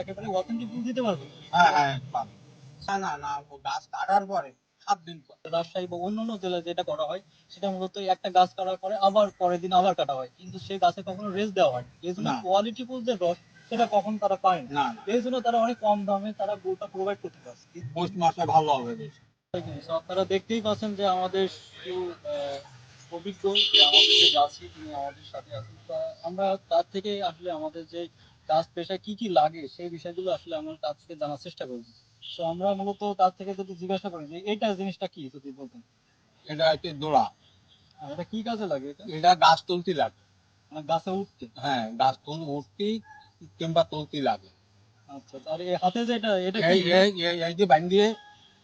একেবারে অথেন্টিক ফুল দিতে পারবে? হ্যাঁ হ্যাঁ পাবে। না না না গাছ কাটার পরে সাত দিন পর রাজশাহী বা অন্যান্য জেলায় যেটা করা হয় সেটা মূলত একটা গাছ কাটার পরে আবার পরের দিন আবার কাটা হয়। কিন্তু সেই গাছে কখনো রেস্ট দেওয়া হয় এই জন্য কোয়ালিটি ফুল যে রস সেটা কখন তারা পায় না। এই জন্য তারা অনেক কম দামে তারা গুড়টা প্রোভাইড করতে পারছে। পৌষ মাসে ভালো হবে আপনারা দেখতেই পাচ্ছেন যে আমাদের অভিজ্ঞ আমাদের যে গাছি তিনি আমাদের সাথে আছেন। আমরা তার থেকে আসলে আমাদের যে গাছ পেশায় কি কি লাগে সেই বিষয়গুলো আসলে আমরা তার থেকে জানার চেষ্টা করব। তো আমরা মূলত তার থেকে যদি জিজ্ঞাসা করি যে এইটা জিনিসটা কি যদি বলতেন। এটা হচ্ছে দোড়া। এটা কি কাজে লাগে এটা? এটা গাছ তুলতে লাগে। মানে গাছে উঠতে? হ্যাঁ গাছ তুল উঠতে কিংবা তুলতে লাগে। আচ্ছা আর এই হাতে যে এটা এটা এই এই এই- এই যে বান্ধিয়ে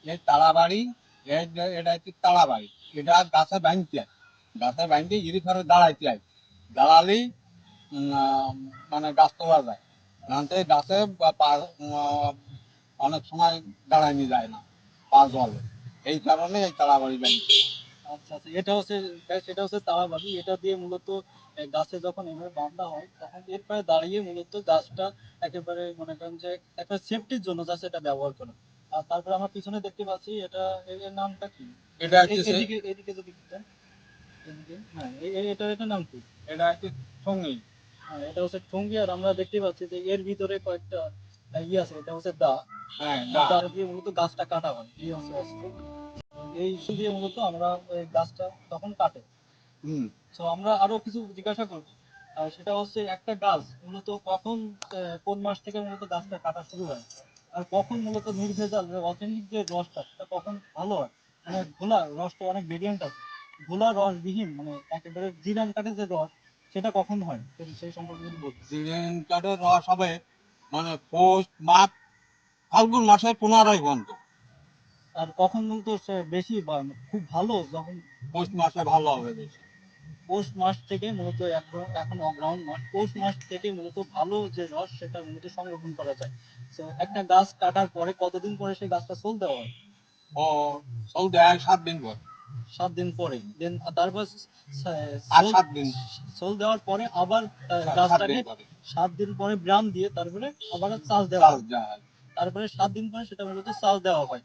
এই তালাবাড়ি এই যে- এটা হচ্ছে তালাবাড়ি এটা গাছে বাঁধতে গাছে বাঁধতে ইরি ধরে দাঁড়াইতে হয়। আহ, মানে গাছ তোলা যায়। নাহলে গাছে অনেক সময় দাঁড়ায়নি যায় না পা জলে। এই কারণে এই তাড়াবাড়ি বাঁধতে আচ্ছা আচ্ছা এটা হচ্ছে সেটা হচ্ছে তারাবাড়ি এটা দিয়ে মূলত গাছে যখন এভাবে বাঁধা হয় তখন এরপরে দাঁড়িয়ে মূলত গাছটা একেবারে মনে করেন যে একটা সেফটির জন্য যাচ্ছে এটা ব্যবহার করে। আর তারপরে আমরা পিছনে দেখতে পাচ্ছি এটা এর এর নামটা কি? এটা এদিকে এদিকে যদি এদিকে হ্যাঁ এটা এটার নাম কি? এটা হচ্ছে সঙ্গী। হ্যাঁ এটা হচ্ছে ঠুঙ্গি আর আমরা দেখতে পাচ্ছি যে এর ভিতরে কয়েকটা ইয়ে আছে এটা হচ্ছে দা। হ্যাঁ দা দিয়ে মূলত গাছটা কাটা হয় এই হচ্ছে। এই ইস্যু দিয়ে মূলত আমরা গাছটা তখন কাটে। হুম। তো আমরা আরও কিছু জিজ্ঞাসা করব। সেটা হচ্ছে একটা গাছ মূলত কখন কোন মাস থেকে মূলত গাছটা কাটা শুরু হয়? আর কখন মূলত নির্ভেজাল অথেন্টিক যে রসটা সেটা কখন ভালো হয়? মানে ঘোলা রসটা অনেক ভেরিয়েন্ট আছে। ঘোলা রস বিহীন মানে একেবারে জিরান কাঠে যে রস সেটা কখন হয়? সেই- সম্পর্কে যদি বলতে দিন কাঠের রস হবে মানে পৌষ মাঘ ফাল্গুন মাসের পনেরোই বন্ধ। আর কখন মূলত সে বেশি বা খুব ভালো যখন? পৌষ মাসে ভালো হবে বেশি। পৌষ মাস থেকে মূলত এখন এখন অগ্রাউন্ড মাস পৌষ মাস থেকে মূলত ভালো যে রস সেটা মূলত সংরক্ষণ করা যায়। তো একটা গাছ কাটার পরে কতদিন পরে সেই গাছটা চলতে হয়? ও চল এক সাত দিন পর। সাত দিন পরে। দেন তারপর সাত দিন। সোল দেওয়ার পরে আবার গাছটাকে সাত দিন পরে ব্রাম দিয়ে তারপরে আবার চাষ দেওয়া হয়। তারপরে সাত দিন পরে সেটা মূলত চাষ দেওয়া হয়।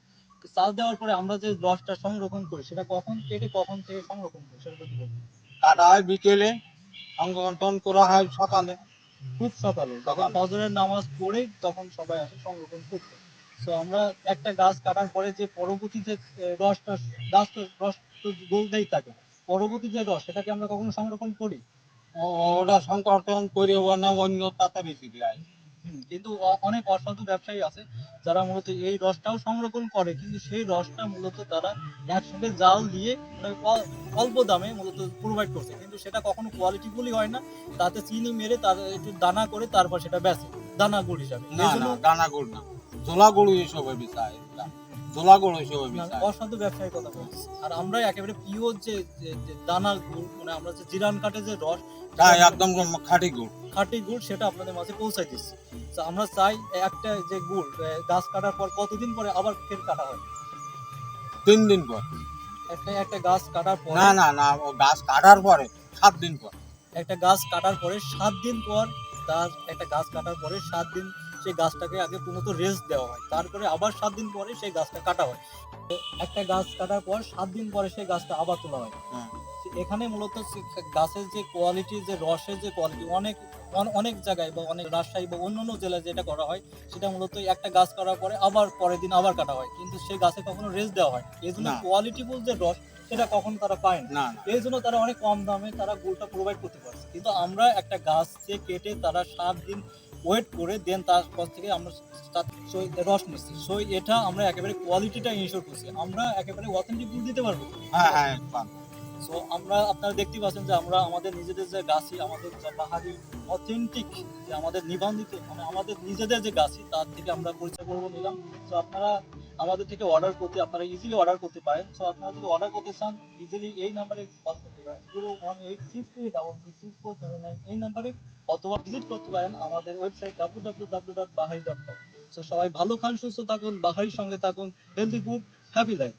চাষ দেওয়ার পরে আমরা যে রসটা সংরক্ষণ করি সেটা কখন থেকে কখন থেকে সংরক্ষণ করি সেটা। কাটা হয় বিকেলে সংগঠন করা হয় সকালে। খুব সকালে। সকালে। ফজরের নামাজ পড়ে তখন সবাই আসে সংরক্ষণ করতে। তো আমরা একটা গাছ কাটার পরে যে পরবর্তী যে আহ, রসটা গাছ তো রস তো গলতেই থাকে। পরবর্তী যে রস সেটাকে আমরা কখনো সংরক্ষণ করি? ওরা সংগঠন করে না অন্য তাতে বেশি দেয়। কিন্তু অনেক অসাধু ব্যবসায়ী আছে যারা মূলত এই রসটাও সংরক্ষণ করে কিন্তু সেই রসটা মূলত তারা একসাথে জাল দিয়ে অল্প দামে মূলত প্রোভাইড করছে। কিন্তু সেটা কখনো কোয়ালিটিফুলই হয় না তাতে চিনি মেরে তার একটু দানা করে তারপর সেটা বেচে দানা গুড় হিসাবে। না না দানা গুড় না। জোলা গরু এসবে বিচায় জোলা গরু এসবে না, বিচায় অসাধু ব্যবসায়ীর কথা বলছি। আর আমরা একেবারে পিওর যে দানা গুড় মানে আমরা যে জিরান কাঠে যে রস হ্যাঁ একদম খাঁটি গুড়। খাঁটি গুড় সেটা আপনাদের মাঝে পৌঁছাই দিচ্ছি। তো আমরা চাই একটা যে গুড় গাছ কাটার পর কতদিন পরে আবার ফের কাটা হয়? তিন দিন পর। একটা একটা গাছ কাটার পর না না না ও গাছ কাটার পরে সাত দিন পর। একটা গাছ কাটার পরে সাত দিন পর তার একটা গাছ কাটার পরে সাত দিন সেই গাছটাকে আগে পুনত রেস্ট দেওয়া হয়। তারপরে আবার সাত দিন পরে সেই গাছটা কাটা হয়। একটা গাছ কাটার পর সাত দিন পরে সেই গাছটা আবার তোলা হয়। হ্যাঁ। এখানে মূলত গাছের যে কোয়ালিটি যে রসের যে কোয়ালিটি অনেক অনেক জায়গায় বা অনেক রাজশাহী বা অন্য অন্য জেলায় যেটা করা হয় সেটা মূলত একটা গাছ কাটার পরে আবার পরের দিন আবার কাটা হয়। কিন্তু সেই গাছে কখনো রেস্ট দেওয়া হয়। এই জন্য। কোয়ালিটিফুল যে রস সেটা কখনো তারা পায় না। এই জন্য তারা অনেক কম দামে তারা গুড়টা প্রোভাইড করতে পারছে। কিন্তু আমরা একটা গাছকে কেটে তারা সাত দিন ওয়েট করে দেন তারপর থেকে আমরা রস নিচ্ছি। সো এটা আমরা একেবারে কোয়ালিটিটা ইনশোর করছি। আমরা একেবারে অথেন্টিক গুড় দিতে পারব। হ্যাঁ হ্যাঁ সো আমরা আপনারা দেখতে পাচ্ছেন যে আমরা আমাদের নিজেদের যে গাছি আমাদের যে পাহাড়ি অথেন্টিক যে আমাদের নিবন্ধিত মানে আমাদের নিজেদের যে গাছি তার থেকে আমরা পরিচয় করব নিলাম। তো আপনারা আমাদের থেকে অর্ডার করতে আপনারা ইজিলি অর্ডার করতে পারেন। সো আপনারা যদি অর্ডার করতে চান ইজিলি এই নাম্বারে কল এই নাম্বারে অথবা ভিজিট করতে পারেন আমাদের website W W W dot Bahai dot com so সবাই ভালো খান সুস্থ থাকুন বাহারির সঙ্গে থাকুন হেলদি ফুড হ্যাপি লাইফ